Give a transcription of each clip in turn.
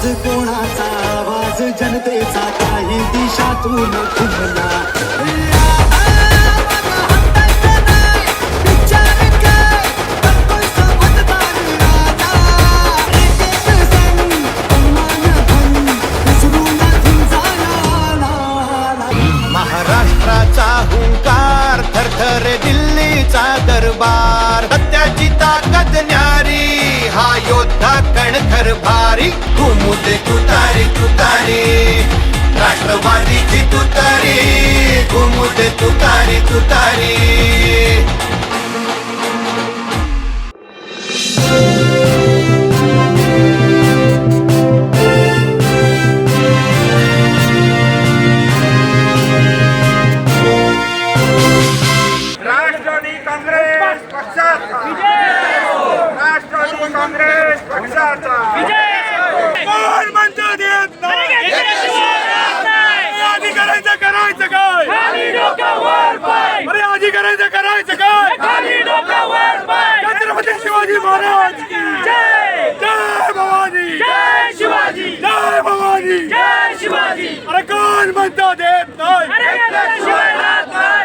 आवाज कोणाचा? आवाज जनतेचा. काही दिशातून खुमला महाराष्ट्राचा दिल्लीचा दरबार सत्याची ताकद न्यारी हा योद्धा कणखर भारी. घुमुदे तुतारी तुतारी. राष्ट्रवादीची तुतारी. घुमुदे तुतारी तुतारी. अरे अधिकारांचं करायचं काय? छत्रपती शिवाजी महाराज की. जय. भवानी. जय शिवाजी. जय भवानी. जय शिवाजी. अरे कोण म्हणतो देत नाही.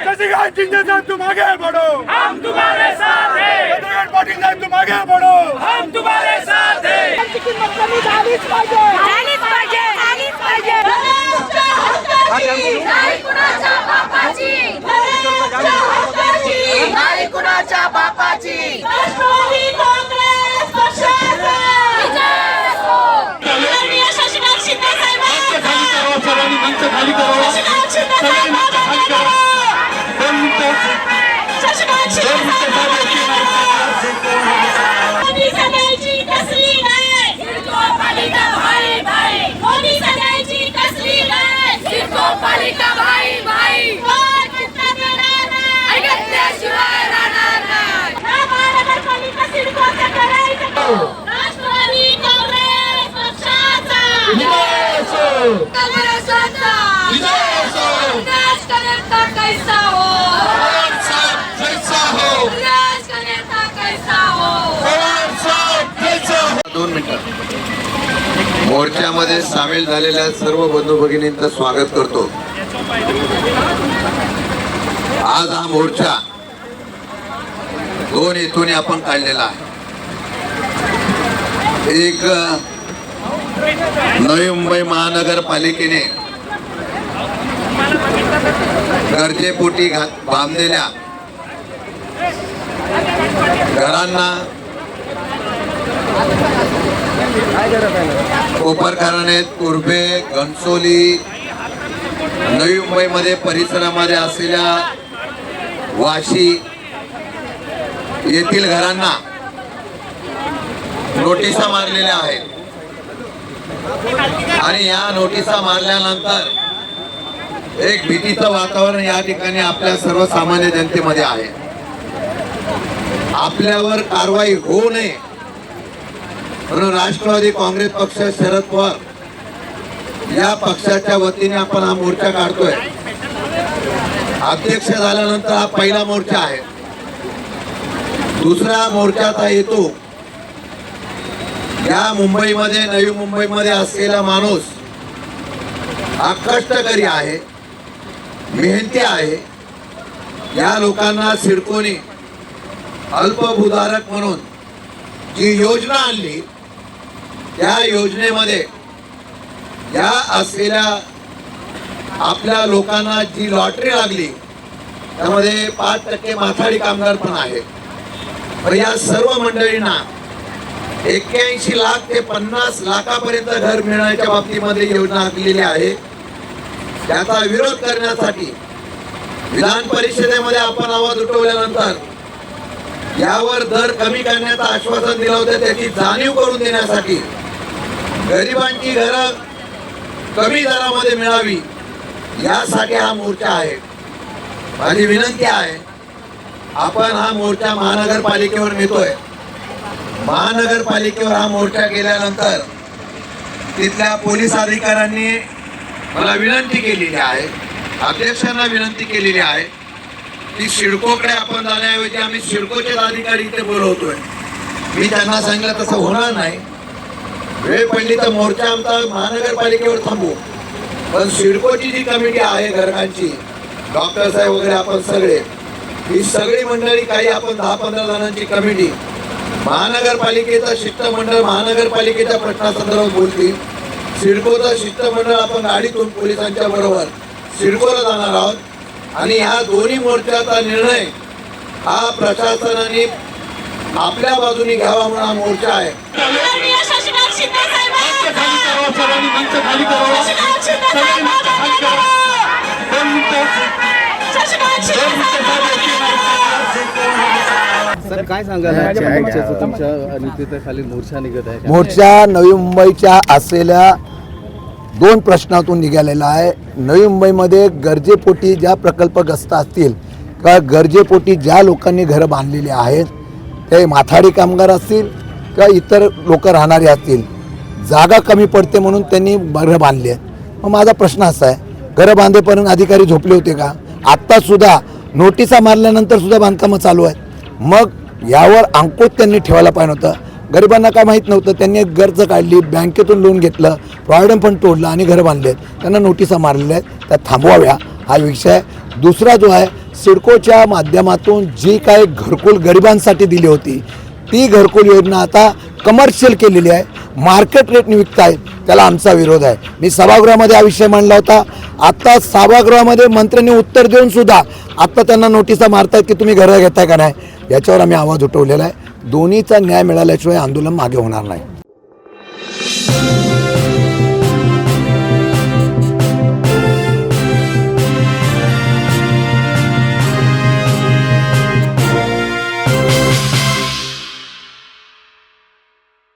कशी काय चिंता साहब तुम आगे बढ़ो हम तुम्हारे साथ हैं. चंद्रकांत पाटील साहेब तुम आगे बढ़ो हम तुम्हारे साथ हैं. त्यांची किंमत कमी झालीच पाहिजे. झालीच पाहिजे. झालीच पाहिजे. नाही कुणाच्या बापाची नाही मोर्चामध्ये सामील झालेल्या सर्व बंधू भगिनींचं स्वागत करतो. आज हा मोर्चा दोन हेतूने आपण काढलेला आहे. एक नवी मुंबई महानगरपालिकेने गरजेपोटी घा बांधलेल्या घरांना कोपरकारणे तुर्भे घनसोली नवी मुंबईमध्ये परिसरामध्ये असलेल्या वाशी येथील घरांना नोटिसा मारलेल्या आहेत. आणि या नोटिसा मारल्यानंतर एक भीतीचं वातावरण या ठिकाणी आपल्या सर्वसामान्य जनतेमध्ये आहे. आपल्यावर कारवाई होऊ नये. म्हणून राष्ट्रवादी काँग्रेस पक्ष शरद पवार या पक्षाच्या वतीने आपण हा मोर्चा काढतोय. अध्यक्ष झाल्यानंतर हा पहिला मोर्चा आहे. दुसरा मोर्चाचा हेतू या मुंबईमध्ये नवी मुंबईमध्ये असलेला माणूस हा कष्टकरी आहे मेहनती आहे. या लोकांना सिडकोनी अल्पभूधारक म्हणून जी योजना आणली त्या योजनेमध्ये या असलेल्या आपल्या लोकांना जी लॉटरी लागली त्यामध्ये पाच टक्के माथाडी कामगार पण आहे तर या सर्व मंडळींना एक्क्याऐंशी लाख ते पन्नास लाखापर्यंत घर मिळण्याच्या बाबतीमध्ये योजना आखलेली आहे. त्याचा विरोध करण्यासाठी विधान परिषदेमध्ये आपण आवाज उठवल्यानंतर यावर दर कमी करण्याचं आश्वासन दिलं होतं. त्याची जाणीव करून देण्यासाठी गरिबांची घरं कमी दरामध्ये मिळावी यासाठी हा मोर्चा आहे. माझी विनंती आहे आपण हा मोर्चा महानगरपालिकेवर नेतोय. महानगरपालिकेवर हा मोर्चा गेल्यानंतर तिथल्या पोलीस अधिकाऱ्यांनी मला विनंती केलेली आहे अध्यक्षांना विनंती केलेली आहे की सिडकोकडे आपण जाण्याऐवजी आम्ही सिडकोचेच अधिकारी इथे बोलवतोय. मी त्यांना सांगितलं तसं होणार नाही. वेळ पडली तर मोर्चा आमचा महानगरपालिकेवर थांबू. पण सिडकोची जी कमिटी आहे घरकांची डॉक्टर साहेब वगैरे आपण सगळे ही सगळी मंडळी काही आपण दहा पंधरा जणांची कमिटी महानगरपालिकेचा शिष्टमंडळ महानगरपालिकेच्या प्रश्नासंदर्भात बोलतील. सिडकोचं शिष्टमंडळ आपण गाडीतून पोलिसांच्या बरोबर सिडकोला जाणार आहोत. आणि ह्या दोन्ही मोर्चाचा निर्णय हा प्रशासनाने आपल्या बाजूने घ्यावा म्हणून हा मोर्चा आहे. माननीय शशिकांत शिंदे साहेब शशिकांत शिंदे साहेब शशिकांत शिंदे सर काय सांगाल? आजच्या मोर्चाचं तुमच्या आणि तिथे खाली मोर्चा निघत आहे. मोर्चा नवी मुंबईच्या असलेल्या दोन प्रश्नातून निघालेला आहे. नवी मुंबईमध्ये गरजेपोटी ज्या प्रकल्पग्रस्त असतील किंवा गरजेपोटी ज्या लोकांनी घरं बांधलेली आहेत ते माथाडी कामगार असतील किंवा इतर लोक राहणारे असतील जागा कमी पडते म्हणून त्यांनी घरं बांधली आहेत. मग माझा प्रश्न असा आहे घरं बांधेपर्यंत अधिकारी झोपले होते का? आत्तासुद्धा नोटिसा मारल्यानंतर सुद्धा बांधकामं चालू आहेत. मग यावर अंकुश त्यांनी ठेवायला पाहिजे होतं. गरिबांना काय माहीत नव्हतं त्यांनी एक कर्ज काढली बँकेतून लोन घेतलं प्रॉव्हिडंट फंड तोडलं आणि घरं बांधले त्यांना नोटिसा मारलेल्या आहेत त्या थांबवाव्या हा विषय दुसरा जो आहे सिडकोच्या माध्यमातून जी काय घरकुल गरिबांसाठी दिली होती ती घरकुल योजना आता कमर्शियल केलेली आहे. मार्केट रेटने आहे त्याला आमचा विरोध आहे. मी सभागृहामध्ये हा विषय मांडला होता. आता सभागृहामध्ये मंत्र्यांनी उत्तर देऊन सुद्धा आत्ता त्यांना नोटिसा मारतायत की तुम्ही घरं घेताय का नाही याच्यावर आम्ही आवाज उठवलेला आहे. दोन्हीचा न्याय मिळाल्याशिवाय आंदोलन मागे होणार नाही.